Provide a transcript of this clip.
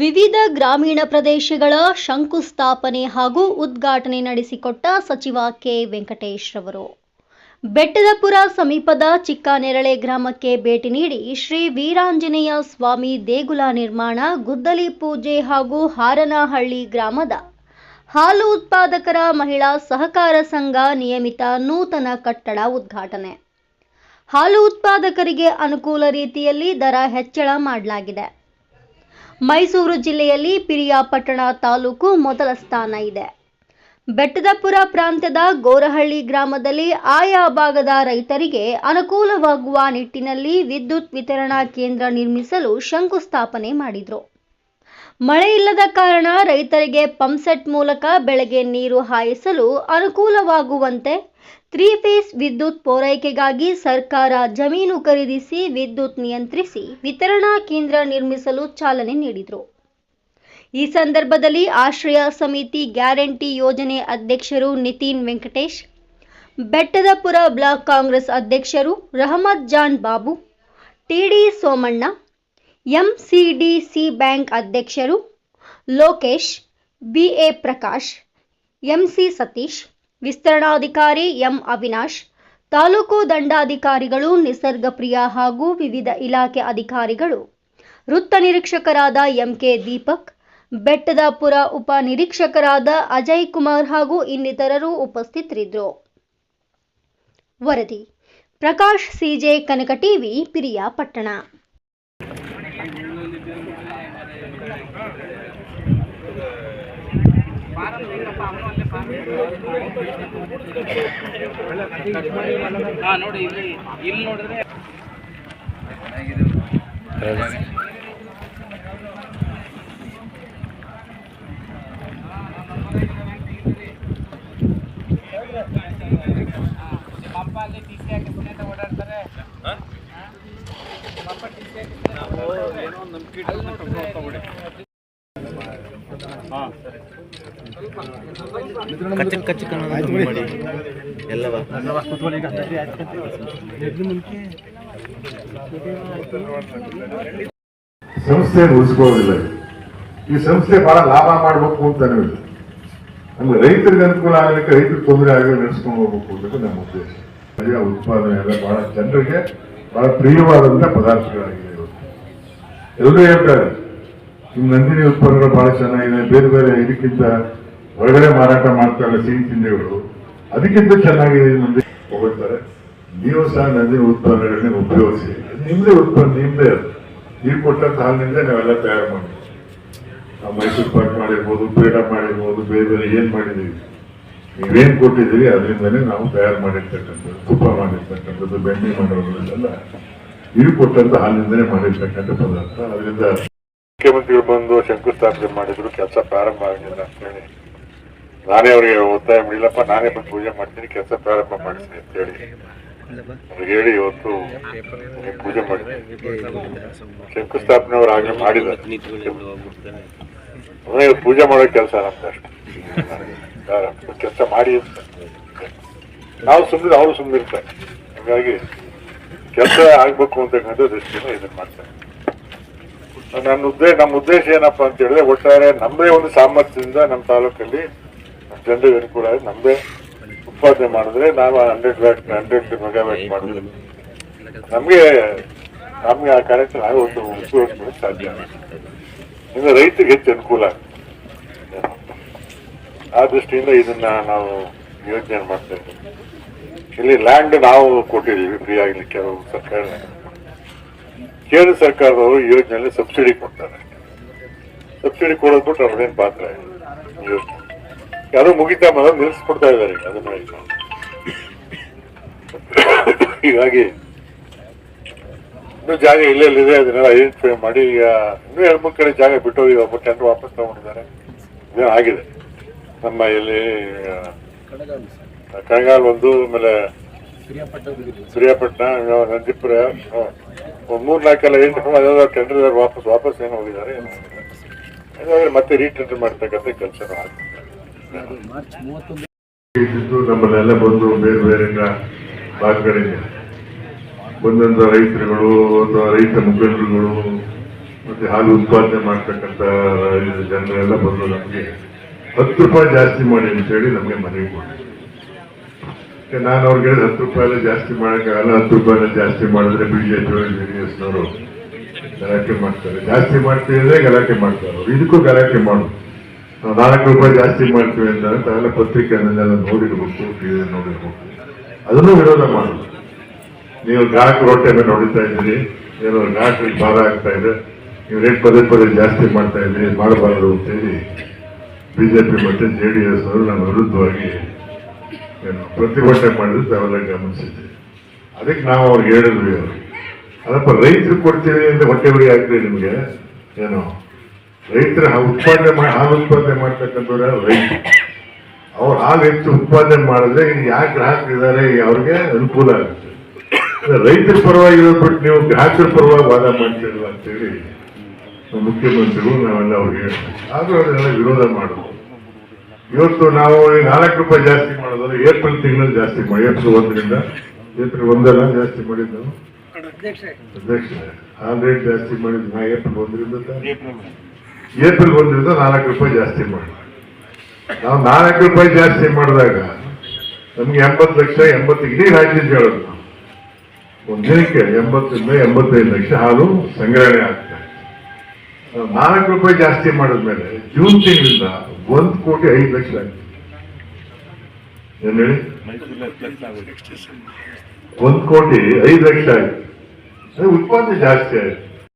ವಿವಿಧ ಗ್ರಾಮೀಣ ಪ್ರದೇಶಗಳ ಶಂಕುಸ್ಥಾಪನೆ ಹಾಗೂ ಉದ್ಘಾಟನೆ ನಡೆಸಿಕೊಟ್ಟ ಸಚಿವ ಕೆ. ವೆಂಕಟೇಶ್ ರವರು. ಬೆಟ್ಟದಪುರ ಸಮೀಪದ ಚಿಕ್ಕನೆರಳೆ ಗ್ರಾಮಕ್ಕೆ ಭೇಟಿ ನೀಡಿ ಶ್ರೀ ವೀರಾಂಜನೇಯ ಸ್ವಾಮಿ ದೇಗುಲ ನಿರ್ಮಾಣ, ಗುದ್ದಲಿ ಪೂಜೆ ಹಾಗೂ ಹಾರನಹಳ್ಳಿ ಗ್ರಾಮದ ಹಾಲು ಉತ್ಪಾದಕರ ಮಹಿಳಾ ಸಹಕಾರ ಸಂಘ ನಿಯಮಿತ ನೂತನ ಕಟ್ಟಡ ಉದ್ಘಾಟನೆ. ಹಾಲು ಉತ್ಪಾದಕರಿಗೆ ಅನುಕೂಲ ರೀತಿಯಲ್ಲಿ ದರ ಹೆಚ್ಚಳ ಮಾಡಲಾಗಿದೆ. ಮೈಸೂರು ಜಿಲ್ಲೆಯಲ್ಲಿ ಪಿರಿಯಾಪಟ್ಟಣ ತಾಲೂಕು ಮೊದಲ ಸ್ಥಾನ ಇದೆ. ಬೆಟ್ಟದಪುರ ಪ್ರಾಂತ್ಯದ ಗೋರಹಳ್ಳಿ ಗ್ರಾಮದಲ್ಲಿ ಆಯಾ ಭಾಗದ ರೈತರಿಗೆ ಅನುಕೂಲವಾಗುವ ನಿಟ್ಟಿನಲ್ಲಿ ವಿದ್ಯುತ್ ವಿತರಣಾ ಕೇಂದ್ರ ನಿರ್ಮಿಸಲು ಶಂಕುಸ್ಥಾಪನೆ ಮಾಡಿದರು. ಮಳೆ ಇಲ್ಲದ ಕಾರಣ ರೈತರಿಗೆ ಪಂಪ್ಸೆಟ್ ಮೂಲಕ ಬೆಳೆಗೆ ನೀರು ಹಾಯಿಸಲು ಅನುಕೂಲವಾಗುವಂತೆ ತ್ರೀ ಫೇಸ್ ವಿದ್ಯುತ್ ಪೂರೈಕೆಗಾಗಿ ಸರ್ಕಾರ ಜಮೀನು ಖರೀದಿಸಿ ವಿದ್ಯುತ್ ನಿಯಂತ್ರಿಸಿ ವಿತರಣಾ ಕೇಂದ್ರ ನಿರ್ಮಿಸಲು ಚಾಲನೆ ನೀಡಿದರು. ಈ ಸಂದರ್ಭದಲ್ಲಿ ಆಶ್ರಯ ಸಮಿತಿ ಗ್ಯಾರಂಟಿ ಯೋಜನೆ ಅಧ್ಯಕ್ಷರು ನಿತಿನ್ ವೆಂಕಟೇಶ್, ಬೆಟ್ಟದಪುರ ಬ್ಲಾಕ್ ಕಾಂಗ್ರೆಸ್ ಅಧ್ಯಕ್ಷರು Rahamat Jan Babu TD Somanna MCDC bank ಅಧ್ಯಕ್ಷರು ಲೋಕೇಶ್, ಬಿಎ ಪ್ರಕಾಶ್, ಎಂಸಿ ಸತೀಶ್, ವಿಸ್ತರಣಾಧಿಕಾರಿ ಎಂ ಅವಿನಾಶ್, ತಾಲೂಕು ದಂಡಾಧಿಕಾರಿಗಳು ನಿಸರ್ಗಪ್ರಿಯ ಹಾಗೂ ವಿವಿಧ ಇಲಾಖೆ ಅಧಿಕಾರಿಗಳು, ವೃತ್ತ ನಿರೀಕ್ಷಕರಾದ ಎಂಕೆ ದೀಪಕ್, ಬೆಟ್ಟದಪುರ ಉಪ ನಿರೀಕ್ಷಕರಾದ ಅಜಯ್ ಕುಮಾರ್ ಹಾಗೂ ಇನ್ನಿತರರು ಉಪಸ್ಥಿತರಿದ್ದರು. ವರದಿ, ಪ್ರಕಾಶ್, ಸಿಜೆ ಕನಕ ಟಿವಿ, ಪಿರಿಯಾಪಟ್ಟಣ. ಹಾ ನೋಡಿ ಇಲ್ಲಿ ಇಲ್ಲಿ ನೋಡಿದ್ರೆ ಕಚ್ಚಕ್ ಕಚ್ಚಕ್ ಅನ್ನೋದು ಮಾಡಿ ಎಲ್ಲವ ಸಂಸ್ಥೆ ಉಳಿಸ್ಕೊಳ್ಳೋದಿಲ್ಲ. ಈ ಸಂಸ್ಥೆ ಬಹಳ ಲಾಭ ಮಾಡಬೇಕು ಅಂತ ಇಲ್ಲ ನಮ್ಗೆ ರೈತರಿಗೆ ಅನುಕೂಲ ಆಗಲಿಕ್ಕೆ ರೈತರಿಗೆ ತೊಂದರೆ ಆಗಲಿ ನಡೆಸ್ಕೊಂಡು ಹೋಗ್ಬೇಕು ಅಂತ ನಮ್ಮ ಉದ್ದೇಶ. ಉತ್ಪಾದನೆ ಎಲ್ಲ ಬಹಳ ಜನರಿಗೆ ಬಹಳ ಪ್ರಿಯವಾದಂತಹ ಪದಾರ್ಥಗಳಾಗಿದೆ ಇವತ್ತು ಎಲ್ಲರೂ ಹೇಳ್ತಾರೆ ನಂದಿನಿ ಉತ್ಪನ್ನಗಳು ಬಹಳ ಚೆನ್ನಾಗಿದೆ. ಬೇರೆ ಬೇರೆ ಇದಕ್ಕಿಂತ ಹೊರಗಡೆ ಮಾರಾಟ ಮಾಡ್ತಾರೆ ಸಿಹಿ ತಿಂಡಿಗಳು ಅದಕ್ಕಿಂತ ಚೆನ್ನಾಗಿದೆ ನಂದಿ ಹೋಗ್ತಾರೆ. ನೀವು ಸಹ ನಂದಿನಿ ಉತ್ಪನ್ನಗಳನ್ನ ಉಪಯೋಗಿಸಿ. ನಿಮ್ದೇ ಉತ್ಪನ್ನ, ನಿಮ್ದೇ ನೀವು ಕೊಟ್ಟಂತ ಹಾಲಿನಿಂದ ನಾವೆಲ್ಲ ತಯಾರು ಮಾಡಿ. ಮೈಸೂರು ಪಾಕ್ ಮಾಡಿರ್ಬೋದು, ಪೇಡ ಮಾಡಿರ್ಬೋದು, ಬೇರೆ ಬೇರೆ ಏನ್ ಮಾಡಿದೀವಿ ನೀವೇನ್ ಕೊಟ್ಟಿದ್ದೀರಿ ಅದರಿಂದಲೇ ನಾವು ತಯಾರು ಮಾಡಿರ್ತಕ್ಕಂಥದ್ದು, ತುಪ್ಪ ಮಾಡಿರ್ತಕ್ಕಂಥದ್ದು, ಬೆಣ್ಣೆ ಮಾಡೋದ್ರಲ್ಲೆಲ್ಲ ನೀವು ಕೊಟ್ಟಂತ ಹಾಲಿನಿಂದಲೇ ಮಾಡಿರ್ತಕ್ಕಂಥ ಪದಾರ್ಥ. ಅದರಿಂದ ಮುಖ್ಯಮಂತ್ರಿಗಳು ಬಂದು ಶಂಕುಸ್ಥಾಪನೆ ಮಾಡಿದ್ರು, ಕೆಲಸ ಪ್ರಾರಂಭ ಆಗಲಿಲ್ಲ ಅಂತೇಳಿ ನಾನೇ ಅವರಿಗೆ ಒತ್ತಾಯ ಮಾಡಿಲ್ಲಪ್ಪ, ನಾನೇ ಬಂದು ಪೂಜೆ ಮಾಡ್ತೀನಿ, ಕೆಲಸ ಪ್ರಾರಂಭ ಮಾಡಿಸ್ತೀನಿ ಅಂತ ಹೇಳಿ. ಅವ್ರಿಗೆ ಹೇಳಿ ಇವತ್ತು ಪೂಜೆ ಮಾಡಿದ್ದೀನಿ ಶಂಕುಸ್ಥಾಪನೆ ಅವ್ರು ಆಗ್ಲೇ ಮಾಡಿದ್ದಾರೆ. ಇವತ್ತು ಪೂಜೆ ಮಾಡೋ ಕೆಲಸ ನಮ್ದು ಅಷ್ಟೇ. ಕೆಲಸ ಮಾಡಿ ನಾವು ಸುಮ್ಮನೆ ಅವರು ಸುಮ್ಮನಿರ್ತಾರೆ ಹಾಗಾಗಿ ಕೆಲಸ ಆಗ್ಬೇಕು ಅಂತಕ್ಕಂಥ ದೃಷ್ಟಿಯಿಂದ ಇದನ್ನ ಮಾಡ್ತಾರೆ. ನನ್ನ ಉದ್ದೇಶ ನಮ್ಮ ಉದ್ದೇಶ ಏನಪ್ಪಾ ಅಂತ ಹೇಳಿದ್ರೆ, ಒಟ್ಟಾರೆ ನಮ್ಮದೇ ಒಂದು ಸಾಮರ್ಥ್ಯದಿಂದ ನಮ್ಮ ತಾಲೂಕಲ್ಲಿ ಜನರಿಗೆ ಅನುಕೂಲ ಆಗಿ ನಮ್ಮದೇ ಉತ್ಪಾದನೆ ಮಾಡಿದ್ರೆ ನಾವು ಹಂಡ್ರೆಡ್ ವ್ಯಾಟ್, ಹಂಡ್ರೆಡ್ ಮೆಗಾವ್ಯಾಟ್ ಮಾಡಿದ್ರೆ ನಮಗೆ ನಮಗೆ ಆ ಕಾರ್ಯಕ್ರಮ ಒಂದು ಉಪಯೋಗಿಸ್ಕೊಳ್ಳೋಕೆ ಸಾಧ್ಯ ಇನ್ನು ರೈತರಿಗೆ ಹೆಚ್ಚು ಅನುಕೂಲ ಆ ದೃಷ್ಟಿಯಿಂದ ಇದನ್ನ ನಾವು ಯೋಜನೆ ಮಾಡ್ತಾ ಇಲ್ಲಿ ಲ್ಯಾಂಡ್ ನಾವು ಕೊಟ್ಟಿದ್ದೀವಿ ಫ್ರೀ ಆಗಲಿ ಕೆಲವು ಸರ್ಕಾರ ಕೇಂದ್ರ ಸರ್ಕಾರದವರು ಈ ಯೋಜನೆಯಲ್ಲಿ ಸಬ್ಸಿಡಿ ಕೊಡ್ತಾರೆ. ಸಬ್ಸಿಡಿ ಕೊಡೋದು ಬಿಟ್ಟು ಅವ್ರದೇನು ಪಾತ್ರ ಯೋಜನೆ. ಅದು ಮುಗಿತಾ ಬಂದ್ರೆ ನಿಲ್ಲಿಸ್ಕೊಡ್ತಾ ಇದ್ದಾರೆ ಅದನ್ನ. ಹೀಗಾಗಿ ಇನ್ನೂ ಜಾಗ ಇಲ್ಲೆಲ್ಲಿದೆ ಅದನ್ನೆಲ್ಲ ಐಡೆಂಟಿಫೈ ಮಾಡಿ ಈಗ ಇನ್ನೂ ಎರಡು ಮೂರು ಕಡೆ ಜಾಗ ಬಿಟ್ಟು ಹೋಗಿ ಒಬ್ಬ ಟೆಂಡರ್ ವಾಪಸ್ ತಗೊಂಡಿದ್ದಾರೆ. ಇದೇನು ಆಗಿದೆ. ನಮ್ಮ ಇಲ್ಲಿ ಕಣಗಾಲ್ ಒಂದು ಆಮೇಲೆ ಸೂರ್ಯಾಪಟ್ಟಣ ನಂದಿಪುರ ಒಂದು ಮೂರ್ ನಾಲ್ಕೆಲ್ಲ ಐಡೆಂಟಿಫೈ ಅದಾದ ಟೆಂಡರ್ ವಾಪಸ್ ವಾಪಸ್ ಏನು ಹೋಗಿದ್ದಾರೆ. ಹಾಗಾದ್ರೆ ಮತ್ತೆ ರೀಟೆಂಡರ್ ಮಾಡ್ತಕ್ಕಂಥ ಕೆಲಸ ನಮ್ಮಲ್ಲೆಲ್ಲ ಬಂದು ಬೇರೆ ಬೇರೆ ಭಾಗಗಳಿಂದ ಒಂದೊಂದು ರೈತರುಗಳು ಅಥವಾ ರೈತ ಮುಖಂಡರುಗಳು, ಮತ್ತೆ ಹಾಲು ಉತ್ಪಾದನೆ ಮಾಡ್ತಕ್ಕಂಥ ಜನರೆಲ್ಲ ಬಂದು ನಮಗೆ ಹತ್ತು ರೂಪಾಯಿ ಜಾಸ್ತಿ ಮಾಡಿ ಅಂತೇಳಿ ನಮಗೆ ಮನವಿ ಕೊಡಿ ನಾನು ಅವ್ರಿಗೆ ಹತ್ತು ರೂಪಾಯಿ ಜಾಸ್ತಿ ಮಾಡೋಕ್ಕಾಗಲ್ಲ, ಹತ್ತು ರೂಪಾಯಿ ಜಾಸ್ತಿ ಮಾಡಿದ್ರೆ ಬಿಜೆಪಿ ಜೆ ಡಿ ಎಸ್ನವರು ಗಲಾಟೆ ಮಾಡ್ತಾರೆ. ಜಾಸ್ತಿ ಮಾಡ್ತೀವಿ ಅಂದ್ರೆ ಗಲಾಟೆ ಮಾಡ್ತಾರೆ ಅವ್ರು. ಇದಕ್ಕೂ ಗಲಾಟೆ ಮಾಡೋದು ನಾವು ನಾಲ್ಕು ರೂಪಾಯಿ ಜಾಸ್ತಿ ಮಾಡ್ತೀವಿ ಅಂತ ತಾವೆಲ್ಲ ಪತ್ರಿಕೆಯನ್ನೆಲ್ಲ ನೋಡಿರ್ಬೇಕು ಟಿವಿ ನೋಡಿರ್ಬೇಕು. ಅದನ್ನು ವಿರೋಧ ಮಾಡೋದು ನೀವು ಗ್ರಾಹಕ ರೊಟ್ಟೆ ಮೇಲೆ ಹೊಡಿತಾ ಇದ್ದೀರಿ, ಏನೋ ಗ್ರಾಹಕರಿಗೆ ಭಾರ ಆಗ್ತಾ ಇದೆ, ನೀವು ರೇಟ್ ಪದೇ ಪದೇ ಜಾಸ್ತಿ ಮಾಡ್ತಾ ಇದ್ದೀರಿ, ಮಾಡಬಾರದು ಅಂತೇಳಿ ಬಿಜೆಪಿ ಮತ್ತೆ ಜೆ ಡಿ ಎಸ್ ಅವರು ನಮ್ಮ ವಿರುದ್ಧವಾಗಿ ಪ್ರತಿಭಟನೆ ಮಾಡಿದ್ರು ತಾವೆಲ್ಲ ಗಮನಿಸಿದ್ದೀವಿ ಅದಕ್ಕೆ ನಾವು ಅವ್ರಿಗೆ ಹೇಳಿದ್ವಿ ಅವ್ರಿಗೆ ಅದಪ್ಪ ರೈತರು ಕೊಡ್ತೀವಿ ಅಂತ ಹೊಟ್ಟೆ ಬಿಡಿ ಆಗ್ತದೆ ನಿಮಗೆ? ಏನು? ರೈತರ ಉತ್ಪಾದನೆ ಮಾಡಿ ಹಾಲು ಉತ್ಪಾದನೆ ಮಾಡ್ತಕ್ಕಂಥವ್ರು ರೈತರು. ಅವ್ರು ಹಾಲು ಹೆಚ್ಚು ಉತ್ಪಾದನೆ ಮಾಡಿದ್ರೆ ಯಾಕೆ ಗ್ರಾಹಕರಿದ್ದಾರೆ ಅವ್ರಿಗೆ ಅನುಕೂಲ ಆಗುತ್ತೆ. ರೈತರ ಪರವಾಗಿ ಬಿಟ್ಟು ನೀವು ಗ್ರಾಹಕರ ಪರವಾಗಿ ವಾದ ಮಾಡ್ತಿರಲ್ಲ ಅಂತೇಳಿ ಮುಖ್ಯಮಂತ್ರಿಗಳು ನಾವೆಲ್ಲ ಅವ್ರಿಗೆ ಹೇಳ್ತೀವಿ. ಆದ್ರೂ ಅದನ್ನೆಲ್ಲ ವಿರೋಧ ಮಾಡೋದು. ಇವತ್ತು ನಾವು ನಾಲ್ಕು ರೂಪಾಯಿ ಜಾಸ್ತಿ ಏಪ್ರಿಲ್ ತಿಂಗಳಲ್ಲಿ ಜಾಸ್ತಿ ಮಾಡಿ ಏಪ್ರಿಲ್ ಒಂದರಿಂದ, ಏಪ್ರಿಲ್ ಒಂದೆಲ್ಲ ಜಾಸ್ತಿ ಮಾಡಿದ್ದು ಆಲ್ರೆಡಿ ಹಾಲ್ ರೇಟ್ ಜಾಸ್ತಿ ಮಾಡಿದ್ದು ನಾ ಏಪ್ರಿಲ್ ಒಂದರಿಂದ? ಏಪ್ರಿಲ್ ಒಂದರಿಂದ ನಾಲ್ಕು ರೂಪಾಯಿ ಜಾಸ್ತಿ ಮಾಡಿ. ನಾವು ನಾಲ್ಕು ರೂಪಾಯಿ ಜಾಸ್ತಿ ಮಾಡಿದಾಗ ನಮ್ಗೆ ಎಂಬತ್ತು ಲಕ್ಷ, ಎಂಬತ್ತು ಇಡೀ ರಾಜ್ಯದ ಹೇಳೋದು ನಾವು. ಒಂದು ದಿನಕ್ಕೆ ಎಂಬತ್ತರಿಂದ ಎಂಬತ್ತೈದು ಲಕ್ಷ ಹಾಲು ಸಂಗ್ರಹಣೆ ಆಗ್ತದೆ ನಾಲ್ಕು ರೂಪಾಯಿ ಜಾಸ್ತಿ ಮಾಡಿದ್ಮೇಲೆ ಜೂನ್ ತಿಂಗಳಿಂದ ಒಂದು ಕೋಟಿ ಐದು ಲಕ್ಷ ಆಗ್ತದೆ ಏನ್ ಹೇಳಿ ಒಂದು ಕೋಟಿ ಐದು ಲಕ್ಷ ಆಯ್ತು. ಅದೇ ಉತ್ಪಾದನೆ ಜಾಸ್ತಿ ಆಯ್ತು.